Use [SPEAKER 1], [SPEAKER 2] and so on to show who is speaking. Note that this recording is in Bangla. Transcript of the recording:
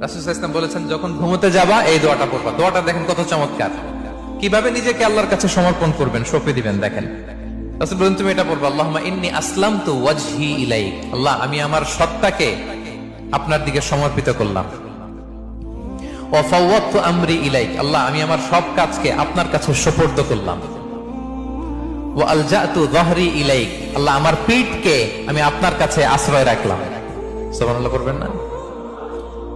[SPEAKER 1] রাসুল বলেছেন, যখন ঘুমোতে যাবা, এই দোয়াটা পড়বা। দোয়াটা দেখেন কত চমৎকার। কীভাবে নিজেকে আল্লাহর কাছে সমর্পণ করবেন, সঁপে দিবেন, দেখেন। রাসুল বলেন, তুমি এটা পড়বা আল্লাহ ইন্নি আসলাম তো ওয়াজহি ইলাই আল্লাহ, আমি আমার সত্তাকে আপনার দিকে সমর্পিত করলাম। আমরি ইলাইক। আল্লাহ, আমি আমার সব কাজকে আপনার কাছে সোপর্দ করলাম। ও আলজাতু যহরি ইলাইক। আল্লাহ, আমার পিঠকে আমি আপনার কাছে আশ্রয় রাখলাম। সুবহানাল্লাহ করবেন না?